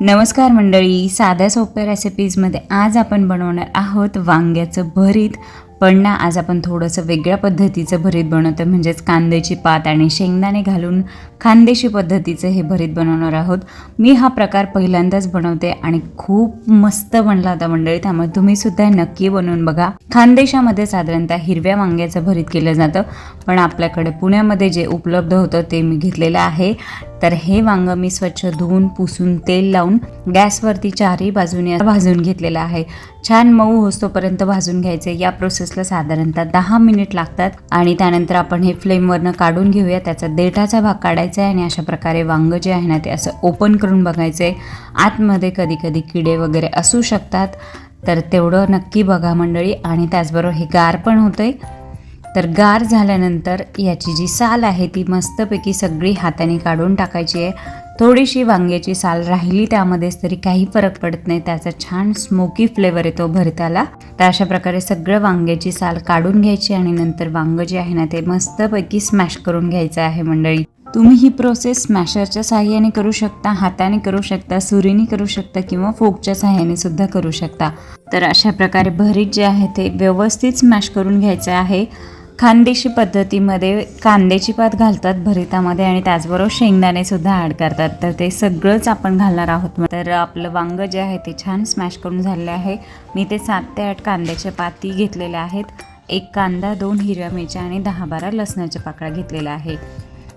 नमस्कार मंडळी साध्या सोप्या रेसिपीजमध्ये आज आपण बनवणार आहोत वांग्याचं भरीत पण ना आज आपण थोडंसं वेगळ्या पद्धतीचं भरीत बनवतो म्हणजेच कांद्याची पात आणि शेंगदाणे घालून खानदेशी पद्धतीचं हे भरीत बनवणार आहोत. मी हा प्रकार पहिल्यांदाच बनवते आणि खूप मस्त बनला होता मंडळी. त्यामुळे तुम्ही सुद्धा नक्की बनवून बघा. खानदेशामध्ये साधारणतः हिरव्या वांग्याचं भरीत केलं जातं. पण आपल्याकडे पुण्यामध्ये जे उपलब्ध होतं ते मी घेतलेलं आहे. तर हे वांग मी स्वच्छ धुवून पुसून तेल लावून गॅसवरती चारही बाजूने भाजून घेतलेलं आहे. छान मऊ होतोपर्यंत भाजून घ्यायचे. या प्रोसेस प्रोसेसला साधारणतः दहा मिनिट लागतात आणि त्यानंतर आपण हे फ्लेमवरनं काढून घेऊया. त्याचा देठाचा भाग काढायचा आहे आणि अशा प्रकारे वांग जे आहे ना ते असं ओपन करून बघायचं आहे आतमध्ये कधी कधी किडे वगैरे असू शकतात तर तेवढं नक्की बघा मंडळी. आणि त्याचबरोबर हे गार पण होतंय. तर गार झाल्यानंतर याची जी साल आहे ती मस्तपैकी सगळी हाताने काढून टाकायची आहे. थोडीशी वांग्याची साल राहिली त्यामध्येच तरी काही फरक पडत नाही. त्याचा छान स्मोकी फ्लेवर येतो भरताला. तर अशा प्रकारे सगळं वांग्याची साल काढून घ्यायची आणि नंतर वांग जे आहे ना ते मस्तपैकी स्मॅश करून घ्यायचं आहे मंडळी. तुम्ही ही प्रोसेस स्मॅशरच्या साह्याने करू शकता हाताने करू शकता सुरीने करू शकता किंवा फोकच्या साह्याने सुद्धा करू शकता. तर अशा प्रकारे भरीत जे आहे ते व्यवस्थित स्मॅश करून घ्यायचं आहे. खानदेशी पद्धतीमध्ये कांद्याची पात घालतात भरितामध्ये आणि त्याचबरोबर शेंगदाणे सुद्धा ॲड करतात. तर ते सगळंच आपण घालणार आहोत. तर आपलं वांग जे आहे ते छान स्मॅश करून झालेलं आहे. मी ते सात ते आठ कांद्याच्या पाती घेतलेल्या आहेत. एक कांदा दोन हिरव्या मिरच्या आणि दहा बारा लसणाच्या पाकळ्या घेतलेल्या आहे.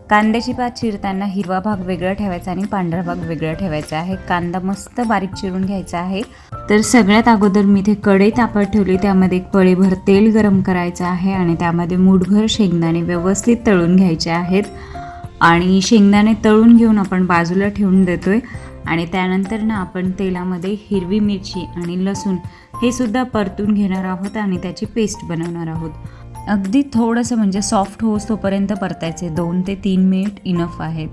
कांद्याची पात चिरताना हिरवा भाग वेगळा ठेवायचा आणि पांढरा भाग वेगळा ठेवायचा आहे. कांदा मस्त बारीक चिरून घ्यायचा आहे. तर सगळ्यात अगोदर मी इथे कढई तापत ठेवली. त्यामध्ये एक पळीभर तेल गरम करायचं आहे आणि त्यामध्ये मूठभर शेंगदाणे व्यवस्थित तळून घ्यायचे आहेत. आणि शेंगदाणे तळून घेऊन आपण बाजूला ठेवून देतोय. आणि त्यानंतर ना आपण तेलामध्ये हिरवी मिरची आणि लसूण हे सुद्धा परतून घेणार आहोत आणि त्याची पेस्ट बनवणार आहोत. अगदी थोडंसं म्हणजे सॉफ्ट होस तोपर्यंत परतायचे. दोन ते तीन मिनिट इनफ आहेत.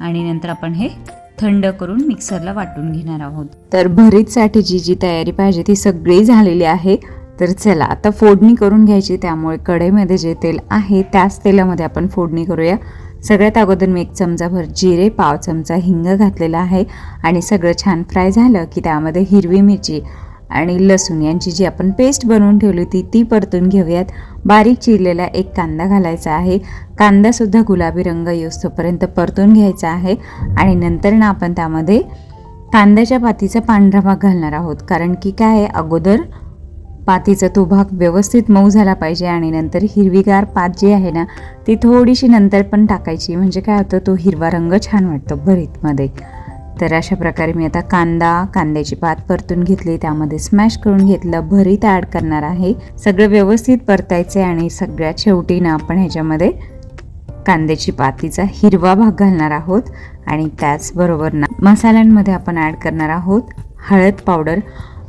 आणि नंतर आपण हे थंड करून मिक्सरला वाटून घेणार आहोत. तर भरीतसाठी जी जी तयारी पाहिजे ती सगळी झालेली आहे. तर चला आता फोडणी करून घ्यायची. त्यामुळे कढईमध्ये जे तेल आहे त्याच तेलामध्ये आपण फोडणी करूया. सगळ्यात अगोदर मी एक चमचाभर जिरे पाव चमचा हिंग घातलेला आहे. आणि सगळं छान फ्राय झालं की त्यामध्ये हिरवी मिरची आणि लसूण यांची जी आपण पेस्ट बनवून ठेवली होती ती परतून घेऊयात. बारीक चिरलेला एक कांदा घालायचा आहे. कांदासुद्धा गुलाबी रंग येऊस्तोपर्यंत परतून घ्यायचा आहे. आणि नंतर ना आपण त्यामध्ये कांद्याच्या पातीचा पांढरा भाग घालणार आहोत. कारण की काय आहे अगोदर पातीचा तो भाग व्यवस्थित मऊ झाला पाहिजे आणि नंतर हिरवीगार पात जी आहे ना ती थोडीशी नंतर पण टाकायची. म्हणजे काय होतं तो हिरवा रंग छान वाटतो भरीतमध्ये. तर अशा प्रकारे मी आता कांदा कांद्याची पात परतून घेतली. त्यामध्ये स्मॅश करून घेतलं. भरीत ॲड करणार आहे. सगळं व्यवस्थित परतायचं आणि सगळ्यात शेवटी ना आपण ह्याच्यामध्ये कांद्याची पातीचा हिरवा भाग घालणार आहोत. आणि त्याचबरोबर ना मसाल्यांमध्ये आपण ॲड करणार आहोत हळद पावडर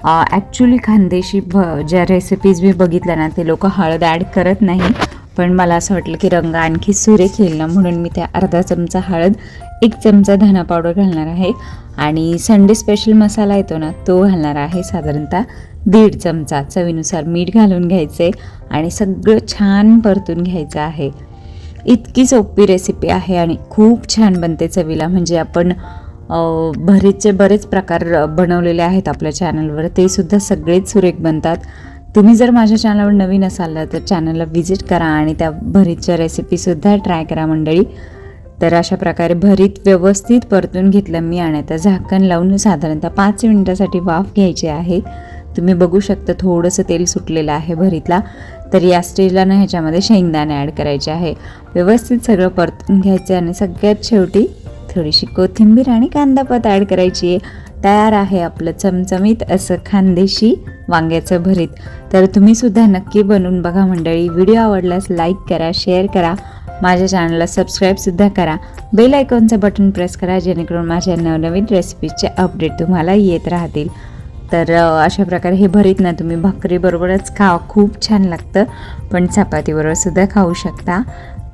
ॲक्च्युली खानदेशी भ ज्या रेसिपीज मी बघितल्या ना ते लोक हळद ॲड करत नाही. पण मला असं वाटलं की रंग आणखी सुरेख येईल ना म्हणून मी त्या अर्धा चमचा हळद एक चमचा धना पावडर घालणार आहे. आणि संडे स्पेशल मसाला येतो ना तो घालणार आहे साधारणतः दीड चमचा. चवीनुसार मीठ घालून घ्यायचे आणि सगळं छान परतून घ्यायचं आहे. इतकी सोपी रेसिपी आहे आणि खूप छान बनते चवीला. म्हणजे आपण अ, बरेच प्रकार बनवलेले आहेत आपल्या चॅनलवर ते सुद्धा सगळेच सुरेख बनतात. तुम्ही जर माझ्या चॅनलवर नवीन असाल तर चॅनलला व्हिजिट करा आणि त्या भरीतच्या रेसिपीसुद्धा ट्राय करा मंडळी. तर अशा प्रकारे भरीत व्यवस्थित परतून घेतलं मी आणि आता झाकण लावून साधारणतः पाच मिनिटासाठी वाफ घ्यायची आहे. तुम्ही बघू शकता थोडंसं तेल सुटलेलं आहे भरीतला. तर या स्टेजला ना ह्याच्यामध्ये शेंगदाणे ॲड करायचे आहे. व्यवस्थित सगळं परतून घ्यायचं आणि सगळ्यात शेवटी थोडीशी कोथिंबीर आणि कांदापात ॲड करायची. आहे तयार आहे आपलं चमचमीत असं खानदेशी वांग्याचं भरीत. तर तुम्ही सुद्धा नक्की बनवून बघा मंडळी. व्हिडिओ आवडल्यास लाईक करा शेअर करा. माझ्या चॅनलला सबस्क्राईबसुद्धा करा. बेल आयकॉनचं बटन प्रेस करा जेणेकरून माझ्या नवनवीन रेसिपीजचे अपडेट तुम्हाला येत राहतील. तर अशा प्रकारे हे भरीत ना तुम्ही भाकरीबरोबरच खा खूप छान लागतं. पण चपातीबरोबर सुद्धा खाऊ शकता.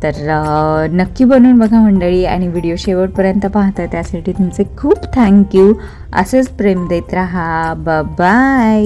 तर नक्की बनवून बघा मंडळी आणि व्हिडिओ शेवटपर्यंत पाहता. त्यासाठी तुमचे खूप थँक्यू असंच प्रेम देत राहा. बाय